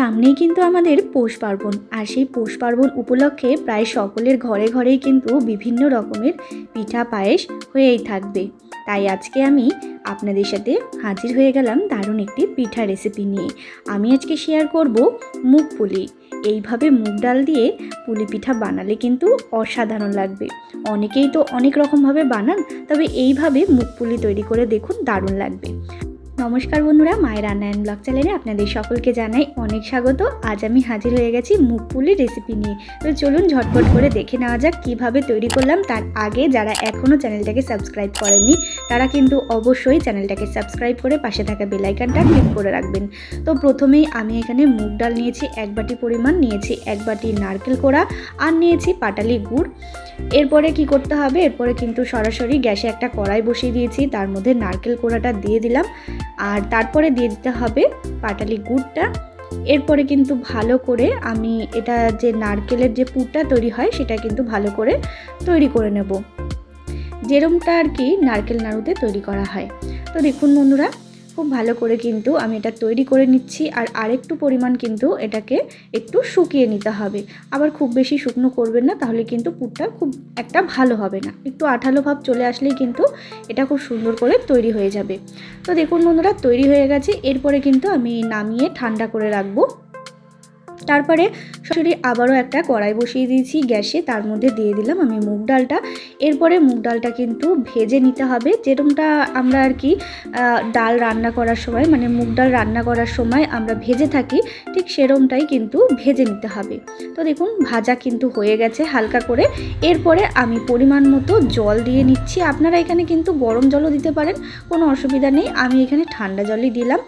সামনেই কিন্তু আমাদের পৌষ পার্বণ। আর সেই পৌষ পার্বণ উপলক্ষে প্রায় সকলের ঘরে ঘরেই কিন্তু বিভিন্ন রকমের পিঠা পায়েস হয়েই থাকবে। তাই আজকে আমি আপনাদের সাথে হাজির হয়ে গেলাম দারুণ একটি পিঠা রেসিপি নিয়ে। আমি আজকে শেয়ার করব মুগ পুলি। এইভাবে মুগ ডাল দিয়ে পুলি পিঠা বানালে কিন্তু অসাধারণ লাগবে। অনেকেই তো অনেক রকমভাবে বানান, তবে এইভাবে মুগ পুলি তৈরি করে দেখুন দারুণ লাগবে। নমস্কার বন্ধুরা, মায়ের রান্না অ্যান্ড ব্লগ চ্যানেলে আপনাদের সকলকে জানাই অনেক স্বাগত। আজ আমি হাজির হয়ে গেছি মুগ পুলি রেসিপি নিয়ে। তো চলুন ঝটপট করে দেখে নেওয়া যাক কীভাবে তৈরি করলাম। তার আগে যারা এখনও চ্যানেলটাকে সাবস্ক্রাইব করেননি, তারা কিন্তু অবশ্যই চ্যানেলটাকে সাবস্ক্রাইব করে পাশে থাকা বেলাইকানটা ক্লিক করে রাখবেন। তো প্রথমেই আমি এখানে মুগ ডাল নিয়েছি, এক বাটি পরিমাণ। নিয়েছি এক বাটি নারকেল কোড়া আর নিয়েছি পাটালি গুড়। এরপরে কি করতে হবে? এরপরে কিন্তু সরাসরি গ্যাসে একটা কড়াই বসিয়ে দিয়েছি। তার মধ্যে নারকেল কোড়াটা দিয়ে দিলাম। আর তারপরে দিয়ে দিতে হবে পাটালি গুড়টা। এরপরে কিন্তু ভালো করে আমি এটা যে নারকেলের যে পুরটা তৈরি হয়, সেটা কিন্তু ভালো করে তৈরি করে নেব। যেরমটা আর কি নারকেল নাড়ুতে তৈরি করা হয়। তো দেখুন বন্ধুরা খুব ভালো করে কিন্তু আমি এটা তৈরি করে নিচ্ছি আর আরেকটু পরিমাণ কিন্তু এটাকে একটু শুকিয়ে নিতে হবে। আবার খুব বেশি শুকনো করবেন না, তাহলে কিন্তু পুরটা খুব একটা ভালো হবে না। একটু আঠালো ভাব চলে আসলেই কিন্তু এটা খুব সুন্দর করে তৈরি হয়ে যাবে। তো দেখুন বন্ধুরা, তৈরি হয়ে গেছে। এরপরে কিন্তু আমি নামিয়ে ঠান্ডা করে রাখব। তারপরে সরাসরি আবারও একটা কড়াই বসিয়ে দিয়েছি গ্যাসে, তার মধ্যে দিয়ে দিলাম আমি মুগ ডালটা। এরপরে মুগ ডালটা কিন্তু ভেজে নিতে হবে। যেরকমটা আমরা আর কি ডাল রান্না করার সময় মানে মুগ ডাল রান্না করার সময় আমরা ভেজে থাকি, ঠিক সেরমটাই কিন্তু ভেজে নিতে হবে। তো দেখুন, ভাজা কিন্তু হয়ে গেছে হালকা করে। এরপরে আমি পরিমাণ মতো জল দিয়ে নিচ্ছি। আপনারা এখানে কিন্তু গরম জলও দিতে পারেন, কোনো অসুবিধা নেই। আমি এখানে ঠান্ডা জলই দিলাম।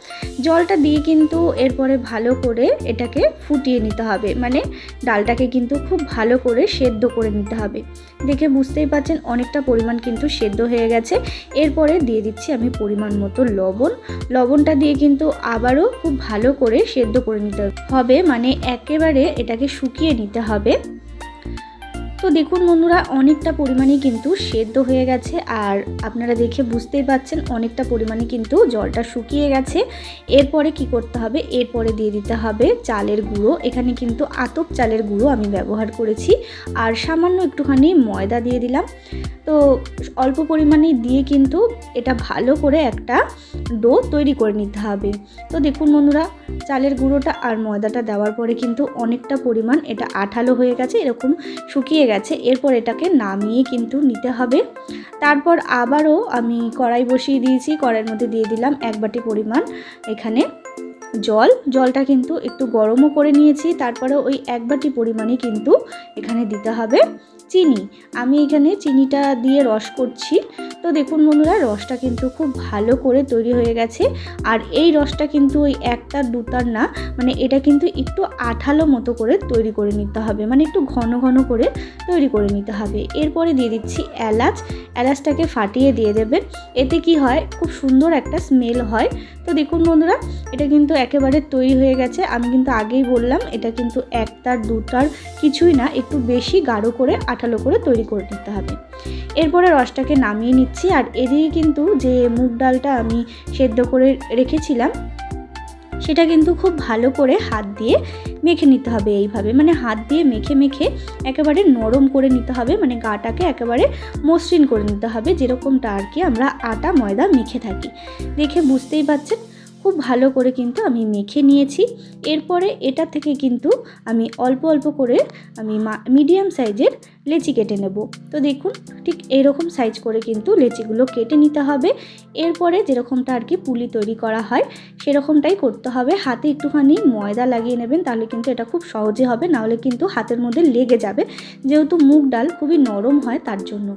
জলটা দিয়ে কিন্তু এরপরে ভালো করে এটাকে ফুটিয়ে নিতে হবে। মানে ডালটাকে কিন্তু খুব ভালো করে সেদ্ধ করে নিতে হবে। দেখে বুঝতেই পারছেন অনেকটা পরিমাণ কিন্তু সেদ্ধ হয়ে গেছে। এরপরে দিয়ে দিচ্ছি আমি পরিমাণ মতো লবণ। লবণটা দিয়ে কিন্তু আবারও খুব ভালো করে সেদ্ধ করে নিতে হবে মানে একেবারে এটাকে শুকিয়ে নিতে হবে। তো দেখুন বন্ধুরা, অনেকটা পরিমাণে কিন্তু সেদ্ধ হয়ে গেছে আর আপনারা দেখে বুঝতেই পাচ্ছেন অনেকটা পরিমাণে কিন্তু জলটা শুকিয়ে গেছে। এরপরে কি করতে হবে? এরপরে দিয়ে দিতে হবে চালের গুঁড়ো। এখানে কিন্তু আতপ চালের গুঁড়ো আমি ব্যবহার করেছি আর সামান্য একটুখানি ময়দা দিয়ে দিলাম। তো অল্প পরিমাণে দিয়ে কিন্তু এটা ভালো করে একটা ডো তৈরি করে নিতে হবে। তো দেখুন বন্ধুরা, চালের গুঁড়োটা আর ময়দাটা দেওয়ার পরে কিন্তু অনেকটা পরিমাণ এটা আঠালো হয়ে গেছে, এরকম শুকিয়ে গেছে। এরপর এটাকে নামিয়ে কিন্তু নিতে হবে। তারপর আবারও আমি কড়াই বসিয়ে দিয়েছি, কড়াইয়ের মধ্যে দিয়ে দিলাম এক বাটি পরিমাণ এখানে জল। জলটা কিন্তু একটু গরমও করে নিয়েছি তারপরে ওই এক বাটি পরিমাণে কিন্তু এখানে দিতে হবে। চিনি, আমি এখানে চিনিটা দিয়ে রস করছি। তো দেখুন বন্ধুরা, রসটা কিন্তু খুব ভালো করে তৈরি হয়ে গেছে। আর এই রসটা কিন্তু ওই একটার দুটার না মানে এটা কিন্তু একটু আঠালো মতো করে তৈরি করে নিতে হবে। মানে একটু ঘন ঘন করে তৈরি করে নিতে হবে। এরপরে দিয়ে দিচ্ছি এলাচ। এলাচটাকে ফাটিয়ে দিয়ে দেবেন এতে কি হয়, খুব সুন্দর একটা স্মেল হয়। তো দেখুন বন্ধুরা, এটা কিন্তু একেবারে তৈরি হয়ে গেছে। আমি কিন্তু আগেই বললাম, এটা কিন্তু একটার, দুটার কিছুই না, একটু বেশি গাঢ় করে, আঠালো করে তৈরি করে নিতে হবে। এরপরে রসটাকে নামিয়ে নিচ্ছি আর এদিকে কিন্তু যে মুগ ডালটা আমি সেদ্ধ করে রেখেছিলাম, সেটা কিন্তু খুব ভালো করে হাত দিয়ে মেখে নিতে হবে এইভাবে। মানে হাত দিয়ে মেখে মেখে একেবারে নরম করে নিতে হবে মানে গাটাকে একেবারে মসৃণ করে নিতে হবে, যেরকমটা আর কি আমরা আটা, ময়দা মেখে থাকি। দেখে বুঝতেই পাচ্ছেন? খুব ভালো করে কিন্তু আমি মেখে নিয়েছি। এরপরে এটা থেকে কিন্তু আমি অল্প অল্প করে আমি মিডিয়াম সাইজের লেচি কেটে নেব। তো দেখুন, ঠিক এরকম সাইজ করে কিন্তু লেচিগুলো কেটে নিতে হবে। এরপরে যেরকমটা আর কি পুলি তৈরি করা হয়, সেরকমটাই করতে হবে। হাতে একটুখানি ময়দা লাগিয়ে নেবেন, তাহলে কিন্তু এটা খুব সহজে হবে, নাহলে কিন্তু হাতের মধ্যে লেগে যাবে। যেহেতু মুগ ডাল খুবই নরম হয়, তার জন্য।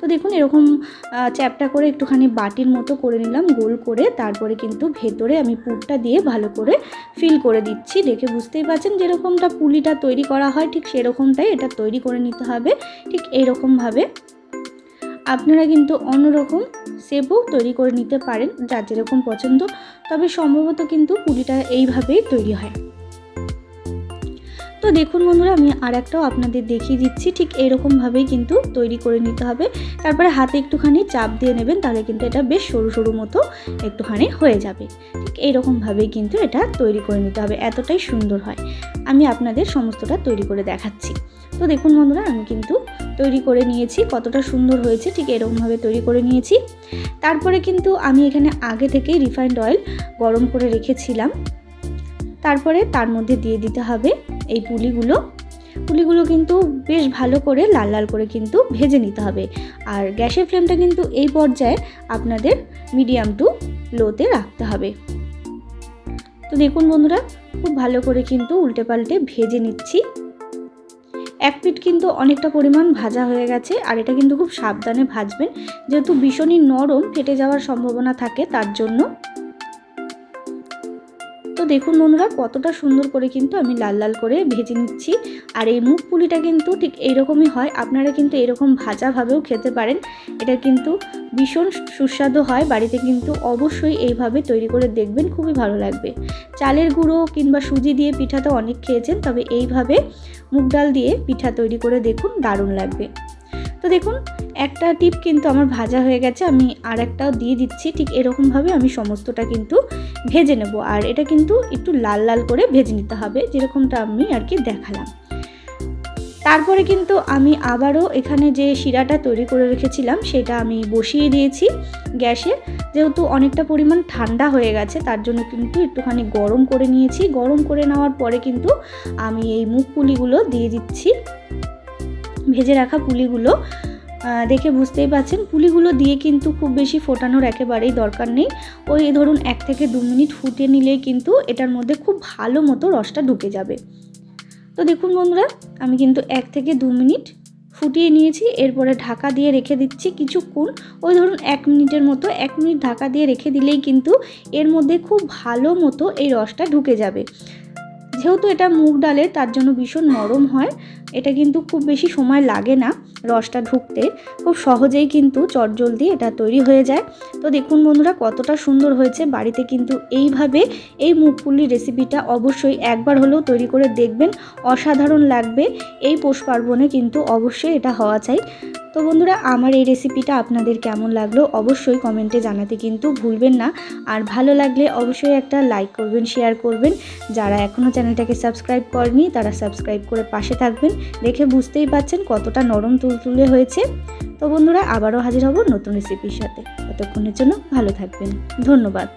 তো দেখুন, এরকম চ্যাপটা করে একটুখানি বাটির মতো করে নিলাম, গোল করে। তারপরে কিন্তু ভেতরে আমি পুরটা দিয়ে ভালো করে ফিল করে দিচ্ছি। দেখে বুঝতেই পারছেন, যেরকমটা পুলিটা তৈরি করা হয়, ঠিক সেরকমটাই এটা তৈরি করে নিতে হবে। ঠিক এইরকমভাবে আপনারা কিন্তু অন্যরকম সেপও তৈরি করে নিতে পারেন যার যেরকম পছন্দ, তবে সম্ভবত কিন্তু পুলিটা এইভাবেই তৈরি হয়। তো দেখুন বন্ধুরা, আমি আর একটাও আপনাদের দেখিয়ে দিচ্ছি। ঠিক এরকমভাবেই কিন্তু তৈরি করে নিতে হবে। তারপরে হাতে একটুখানি চাপ দিয়ে নেবেন, তাহলে কিন্তু এটা বেশ সরু সরু মতো একটুখানি হয়ে যাবে। ঠিক এইরকমভাবেই কিন্তু এটা তৈরি করে নিতে হবে, এতটাই সুন্দর হয়। আমি আপনাদের সমস্তটা তৈরি করে দেখাচ্ছি। তো দেখুন বন্ধুরা, আমি কিন্তু তৈরি করে নিয়েছি, কতটা সুন্দর হয়েছে, ঠিক এরকমভাবে তৈরি করে নিয়েছি। তারপরে কিন্তু আমি এখানে আগে থেকেই রিফাইন্ড অয়েল গরম করে রেখেছিলাম। তারপরে তার মধ্যে দিয়ে দিতে হবে এই পুলিগুলো পুলিগুলো কিন্তু বেশ ভালো করে লাল লাল করে কিন্তু ভেজে নিতে হবে। আর গ্যাসের ফ্লেমটা কিন্তু এই পর্যায়ে আপনাদের মিডিয়াম টু লোতে রাখতে হবে। তো দেখুন বন্ধুরা, খুব ভালো করে কিন্তু উল্টে পাল্টে ভেজে নিচ্ছি। এক পিঠ কিন্তু অনেকটা পরিমাণ ভাজা হয়ে গেছে, আর এটা কিন্তু খুব সাবধানে ভাজবেন। যেহেতু ভীষণই নরম, ফেটে যাওয়ার সম্ভাবনা থাকে, তার জন্য তো দেখুন বন্ধুরা, কতটা সুন্দর করে কিন্তু আমি লাল লাল করে ভেজে নিচ্ছি। আর এই মুখ পুলিটা কিন্তু ঠিক এইরকমই হয়, আপনারা কিন্তু এরকম ভাজাভাবেও খেতে পারেন। এটা কিন্তু ভীষণ সুস্বাদু হয়, বাড়িতে কিন্তু অবশ্যই এইভাবে তৈরি করে দেখবেন, খুবই ভালো লাগবে। চালের গুঁড়ো কিংবা সুজি দিয়ে পিঠা তো অনেক খেয়েছেন, তবে এইভাবে মুগ ডাল দিয়ে পিঠা তৈরি করে দেখুন, দারুণ লাগবে। তো দেখুন, একটা টিপ কিন্তু আমার ভাজা হয়ে গেছে, আমি আর একটাও দিয়ে দিচ্ছি, ঠিক এরকমভাবে আমি সমস্তটা কিন্তু ভেজে নেব। আর এটা কিন্তু একটু লাল লাল করে ভেজে নিতে হবে, যেরকমটা আমি আর কি দেখালাম। তারপরে কিন্তু আমি আবারও এখানে যে শিরাটা তৈরি করে রেখেছিলাম, সেটা আমি বসিয়ে দিয়েছি গ্যাসে। যেহেতু অনেকটা পরিমাণ ঠান্ডা হয়ে গেছে, তার জন্য কিন্তু একটুখানি গরম করে নিয়েছি। গরম করে নেওয়ার পরে কিন্তু আমি এই মুখ পুলিগুলো দিয়ে দিচ্ছি। ভেজে রাখা পুলিগুলো দেখে বুঝতেই পাচ্ছেন পুলিগুলো দিয়ে কিন্তু খুব বেশি ফোটানোর একেবারেই দরকার নেই। ওই ধরুন এক থেকে দু মিনিট ফুটে নিলেই কিন্তু এটার মধ্যে খুব ভালো মতো রসটা ঢুকে যাবে। তো দেখুন বন্ধুরা, আমি কিন্তু এক থেকে দু মিনিট ফুটিয়ে নিয়েছি। এরপরে ঢাকা দিয়ে রেখে দিচ্ছি কিছুক্ষণ। ওই ধরুন এক মিনিটের মতো, এক মিনিট ঢাকা দিয়ে রেখে দিলেই কিন্তু এর মধ্যে খুব ভালো মতো এই রসটা ঢুকে যাবে। যেহেতু এটা মুগ ডালে তার জন্য ভীষণ নরম হয়। এটা কিন্তু খুব বেশি সময় লাগে না। রসটা ঢুকতে খুব সহজেই কিন্তু চটজলদি এটা তৈরি হয়ে যায়। তো দেখুন বন্ধুরা, কতটা সুন্দর হয়েছে। বাড়িতে কিন্তু এইভাবে এই মুগপুলি রেসিপিটা অবশ্যই একবার হলেও তৈরি করে দেখবেন। অসাধারণ লাগবে। এই পৌষ পার্বণে কিন্তু অবশ্যই এটা হওয়া চাই। তো বন্ধুরা, আমার এই রেসিপিটা আপনাদের কেমন লাগল অবশ্যই কমেন্টে জানাতে কিন্তু ভুলবেন না। আর ভালো লাগলে অবশ্যই একটা লাইক করবেন শেয়ার করবেন। যারা এখনও চ্যানেলটাকে সাবস্ক্রাইব করেনি, তারা সাবস্ক্রাইব করে পাশে থাকবেন। দেখে বুঝতেই পাচ্ছেন কতটা নরম তুলতুলে হয়েছে। তো বন্ধুরা, আবারও হাজির হব নতুন রেসিপির সাথে। ততক্ষণের জন্য ভালো থাকবেন। ধন্যবাদ।